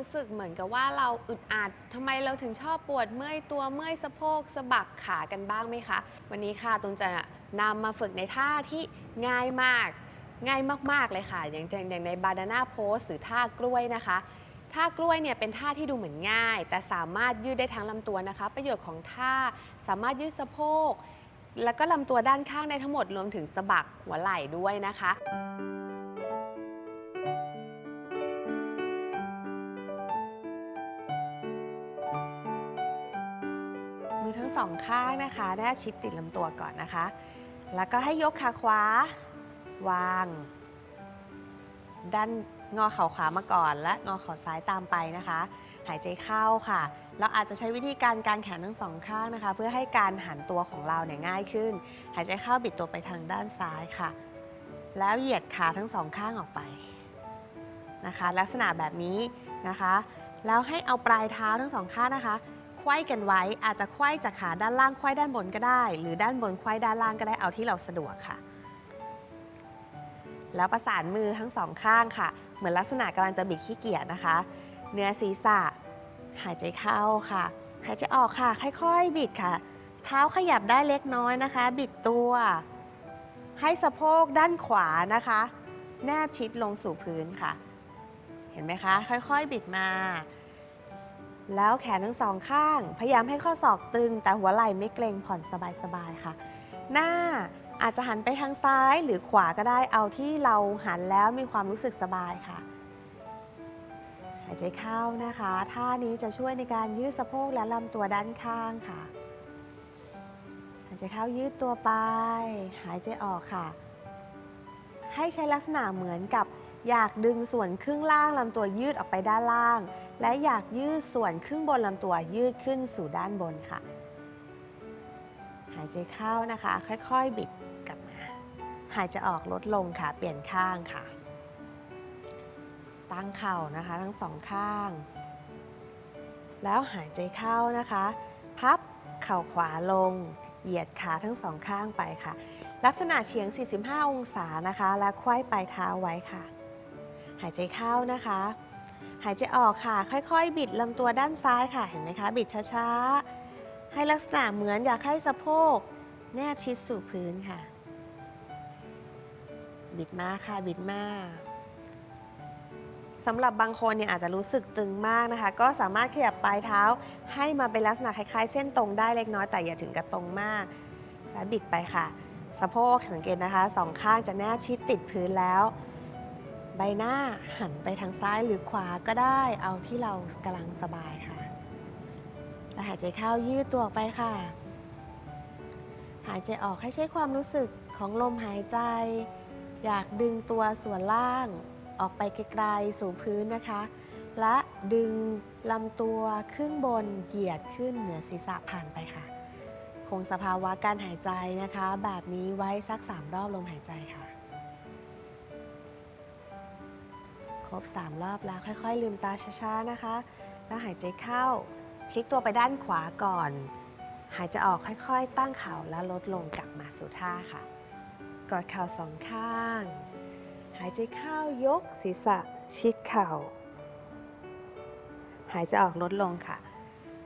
รู้สึกเหมือนกับว่าเราอึดอัดทำไมเราถึงชอบปวดเมื่อยตัวเมื่อยสะโพกสะบักขากันบ้างไหมคะ วันนี้ค่ะตุนจะนำมาฝึกในท่าที่ง่ายมาก ง่ายมากๆเลยค่ะอย่างอย่างอย่างในบานาน่าโพสหรือท่ากล้วยนะคะท่ากล้วยเนี่ยเป็นท่าที่ดูเหมือนง่าย แต่สามารถยืดได้ทั้งลำตัวนะคะ ประโยชน์ของท่าสามารถยืดสะโพก แล้วก็ลำตัวด้านข้างได้ทั้งหมดรวมถึงสะบักหัวไหล่ด้วยนะคะ สองข้างนะคะแนบชิดติดลำตัวก่อนนะคะ แล้วก็ให้ยกขาขวา วาง ด้านงอเข่าขวามาก่อน และงอเข่าซ้ายตามไปนะคะ หายใจเข้าค่ะ เราอาจจะใช้วิธีการการแขนทั้งสองข้างนะคะ เพื่อให้การหันตัวของเราเนี่ยง่ายขึ้น หายใจเข้าบิดตัวไปทางด้านซ้ายค่ะ แล้วเหยียดขาทั้งสองข้างออกไปนะคะ ลักษณะแบบนี้นะคะ แล้วให้เอาปลายเท้าทั้งสองข้างนะคะ ไขว้กันไว้ อาจจะไขว้จากขาด้านล่างไขว้ด้านบนก็ได้ หรือด้านบนไขว้ด้านล่างก็ได้เอาที่เราสะดวกค่ะ แล้วประสานมือทั้งสองข้างค่ะ เหมือนลักษณะกำลังจะบิดขี้เกียจนะคะ เนื้อศีรษะ หายใจเข้าค่ะ หายใจออกค่ะ ค่อยๆ บิดค่ะ เท้าขยับได้เล็กน้อยนะคะ บิดตัว ให้สะโพกด้านขวานะคะ แนบชิดลงสู่พื้นค่ะ เห็นไหมคะ ค่อยๆ บิดมา แล้วแขนทั้งสองข้าง พยายามให้ข้อศอกตึง แต่หัวไหล่ไม่เกร็งผ่อนสบายๆค่ะ หน้าอาจจะหันไปทางซ้ายหรือขวาก็ได้เอาที่เราหันแล้วมีความรู้สึกสบายค่ะ หายใจเข้านะคะ ท่านี้จะช่วยในการยืดสะโพกและลำตัวด้านข้างค่ะ หายใจเข้ายืดตัวไป หายใจออกค่ะ ให้ใช้ลักษณะเหมือนกับ อยากดึงส่วนครึ่งล่างลำตัวยืดออกไปด้านล่าง และอยากยืดส่วนครึ่งบนลำตัวยืดขึ้นสู่ด้านบนค่ะ หายใจเข้านะคะ ค่อยๆ บิดกลับมา หายใจออกลดลงค่ะ เปลี่ยนข้างค่ะ ตั้งเข่านะคะทั้งสองข้าง แล้วหายใจเข้านะคะ พับเข่าขวาลง เหยียดขาทั้งสองข้างไปค่ะลักษณะเฉียง 45 องศานะคะ และควายปลายเท้าไว้ค่ะ หายใจเข้านะคะ หายใจออกค่ะ ค่อยๆ บิดลำตัวด้านซ้ายค่ะ เห็นไหมคะ บิดช้าๆ ให้ลักษณะเหมือนอยากให้สะโพก แนบชิดสู่พื้นค่ะ บิดมาค่ะ บิดมาสำหรับบางคนเนี่ยอาจจะรู้สึกตึงมากนะคะ ก็สามารถขยับปลายเท้า ให้มาเป็นลักษณะคล้ายๆ เส้นตรงได้เล็กน้อยแต่อย่าถึงกับตรงมาก และบิดไปค่ะ สะโพกสังเกตนะคะสองข้างจะแนบชิดติดพื้นแล้ว ใบหน้าหันไปทางซ้ายหรือขวาก็ได้ เอาที่เรากำลังสบายค่ะ และหายใจเข้ายืดตัวออกไปค่ะ หายใจออกให้ใช้ความรู้สึกของลมหายใจ อยากดึงตัวส่วนล่างออกไปไกลๆสู่พื้นนะคะ และดึงลำตัวขึ้นบนเหยียดขึ้นเหนือศีรษะผ่านไปค่ะ คงสภาวะการหายใจนะคะ แบบนี้ไว้สัก 3 รอบลมหายใจค่ะ ครบ 3 รอบแล้วค่อย ๆ ลืมตาช้าๆนะคะ แล้วหายใจเข้า พลิกตัวไปด้านขวาก่อน หายใจออกค่อยๆ ตั้งเข่าแล้วลดลงกลับมาสู่ท่าค่ะ กอดเข่าสองข้าง หายใจเข้ายกศีรษะชิดเข่า หายใจออกลดลงค่ะ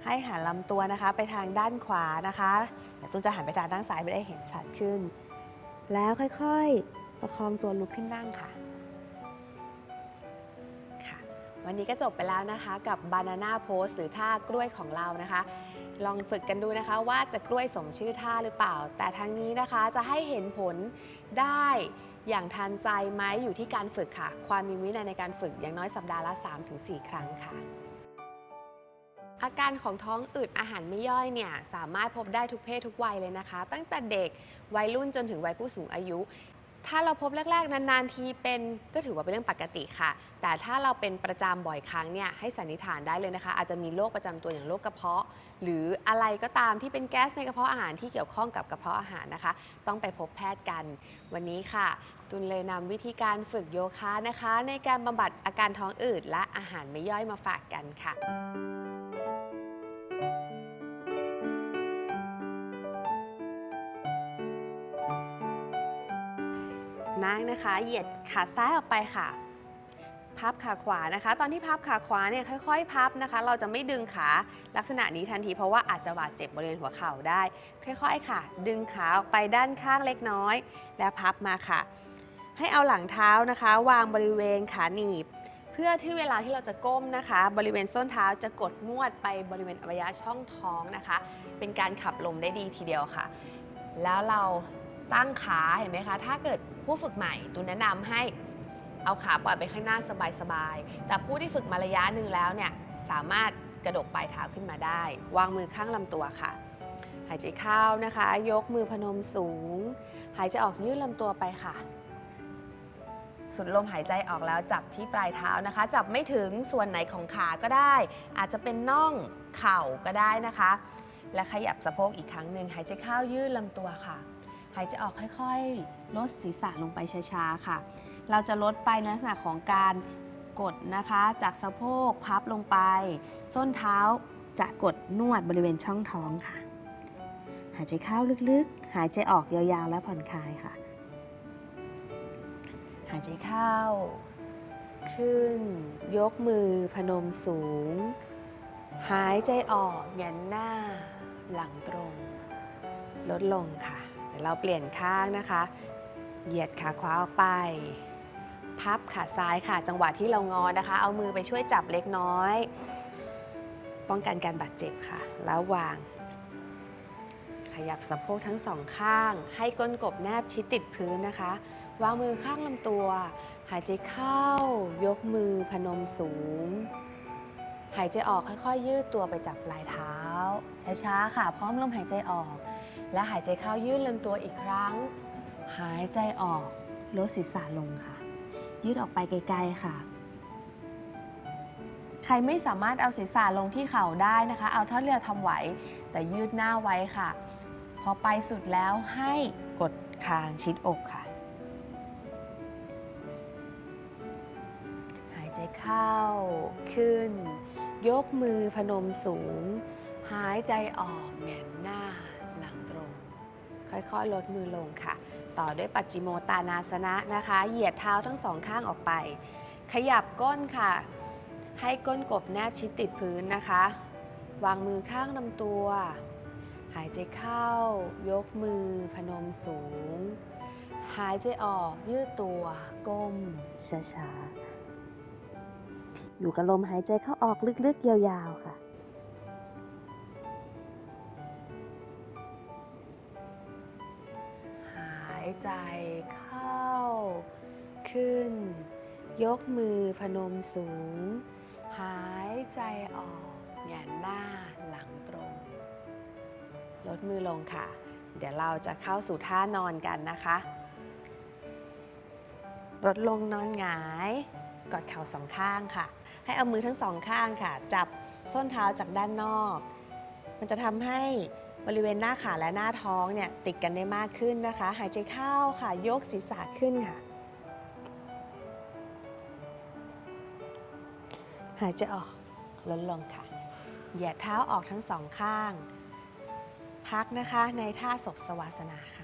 ให้หันลำตัวนะคะไปทางด้านขวานะคะแต่ตุ้นจะหันไปทางด้านซ้ายไม่ได้เห็นชัดขึ้น แล้วค่อยๆ ประคองตัวลุกขึ้นนั่งค่ะ วันนี้ก็จบไปแล้วนะคะกับ Banana Pose หรือท่ากล้วยของเรานะคะ ลองฝึกกันดูนะคะว่าจะกล้วยสมชื่อท่าหรือเปล่า แต่ทั้งนี้นะคะจะให้เห็นผลได้อย่างทันใจไหมอยู่ที่การฝึกค่ะ ความมีวินัยในการฝึกอย่างน้อยสัปดาห์ละ 3-4 ครั้งค่ะ อาการของท้องอืดอาหารไม่ย่อยเนี่ยสามารถพบได้ทุกเพศทุกวัยเลยนะคะ ตั้งแต่เด็กวัยรุ่นจนถึงวัยผู้สูงอายุ ถ้าเราพบแรกๆ นานๆ ทีเป็นก็ถือว่าเป็นเรื่องปกติค่ะ แต่ถ้าเราเป็นประจำบ่อยครั้งเนี่ยให้สันนิษฐานได้เลยนะคะ อาจจะมีโรคประจำตัวอย่างโรคกระเพาะ หรืออะไรก็ตามที่เป็นแก๊สในกระเพาะอาหารที่เกี่ยวข้องกับกระเพาะอาหารนะคะ ต้องไปพบแพทย์กัน วันนี้ค่ะ ตุนเลยนำวิธีการฝึกโยคะนะคะ ในการบำบัดอาการท้องอืดและอาหารไม่ย่อยมาฝากกันค่ะ นั่งนะคะ เหยียดขาซ้ายออกไปค่ะ พับขาขวานะคะ ตอนที่พับขาขวาเนี่ยค่อย ๆ พับนะคะ เราจะไม่ดึงขาลักษณะนี้ทันทีเพราะว่าอาจจะบาดเจ็บบริเวณหัวเข่าได้ ค่อยๆค่ะ ดึงขาออกไปด้านข้างเล็กน้อย แล้วพับมาค่ะ ให้เอาหลังเท้านะคะ วางบริเวณขาหนีบเพื่อที่เวลาที่เราจะก้มนะคะ บริเวณส้นเท้าจะกดนวดไปบริเวณอวัยวะช่องท้องนะคะ เป็นการขับลมได้ดีทีเดียวค่ะ แล้วเรา ตั้งขาเห็นไหมคะ ถ้าเกิดผู้ฝึกใหม่ตูนแนะนำให้เอาขาปล่อยไปข้างหน้าสบายๆ แต่ผู้ที่ฝึกมาระยะหนึ่งแล้วเนี่ยสามารถกระดกปลายเท้าขึ้นมาได้ วางมือข้างลำตัวค่ะ หายใจเข้านะคะ ยกมือพนมสูง หายใจออกยืดลำตัวไปค่ะ สุดลมหายใจออกแล้วจับที่ปลายเท้านะคะ จับไม่ถึงส่วนไหนของขาก็ได้ อาจจะเป็นน่องเข่าก็ได้นะคะ และขยับสะโพกอีกครั้งหนึ่งหายใจเข้ายืดลำตัวค่ะ หายใจออกค่อยๆ ลดศีรษะลงไปช้าๆ ค่ะ เราจะลดไปในลักษณะของการกดนะคะ จากสะโพกพับลงไป ส้นเท้าจะกดนวดบริเวณช่องท้องค่ะ หายใจเข้าลึกๆ หายใจออกยาวๆ และผ่อนคลายค่ะ หายใจเข้า ขึ้น ยกมือพนมสูง หายใจออกแงนหน้า หลังตรง ลดลงค่ะ ดี๋ยวเราเปลี่ยนข้างนะคะ เหยียดขาขวาออกไป พับขาซ้ายค่ะ จังหวะที่เรางอนะคะ เอามือไปช่วยจับเล็กน้อย ป้องกันการบาดเจ็บค่ะ แล้ววาง ขยับสะโพกทั้งสองข้าง ให้ก้นกบแนบชิดติดพื้นนะคะ วางมือข้างลำตัว หายใจเข้า ยกมือพนมสูงหายใจออกค่อยๆ ยืดตัวไปจับปลายเท้า ช้าๆ ค่ะ พร้อมลมหายใจออก และหายใจเข้ายืดลำตัวอีกครั้ง หายใจออกลดศีรษะลงค่ะ ยืดออกไปไกลๆค่ะ ใครไม่สามารถเอาศีรษะลงที่เข่าได้นะคะ เอาเท่าเราทำไหว แต่ยืดหน้าไว้ค่ะ พอไปสุดแล้วให้กดคางชิดอกค่ะ หายใจเข้าขึ้น ยกมือพนมสูง หายใจออกแหงนหน้า ค่อยๆ ลดมือลงค่ะ ต่อด้วยปัจจิโมตานาสนะนะคะ เหยียดเท้าทั้งสองข้างออกไป ขยับก้นค่ะ ให้ก้นกบแนบชิดติดพื้นนะคะ วางมือข้างลำตัว หายใจเข้า ยกมือ พนมสูง หายใจออกยืดตัว ก้มช้าๆอยู่กับลมหายใจเข้าออกลึกๆ ยาวๆค่ะายใจเข้า ขึ้น ยกมือพนมสูง หายใจออกแหงนหน้าหลังตรง ลดมือลงค่ะ เดี๋ยวเราจะเข้าสู่ท่านอนกันนะคะ ลดลงนอนหงายกอดเข่าสองข้างค่ะ ให้เอามือทั้งสองข้างค่ะ จับส้นเท้าจากด้านนอก มันจะทำให้ บริเวณหน้าขาและหน้าท้องเนี่ยติดกันได้มากขึ้นนะคะ หายใจเข้าค่ะ ยกศีรษะขึ้นค่ะ หายใจออกลดลงค่ะ เหยียดเท้าออกทั้งสองข้าง พักนะคะในท่าศพสวาสนาค่ะ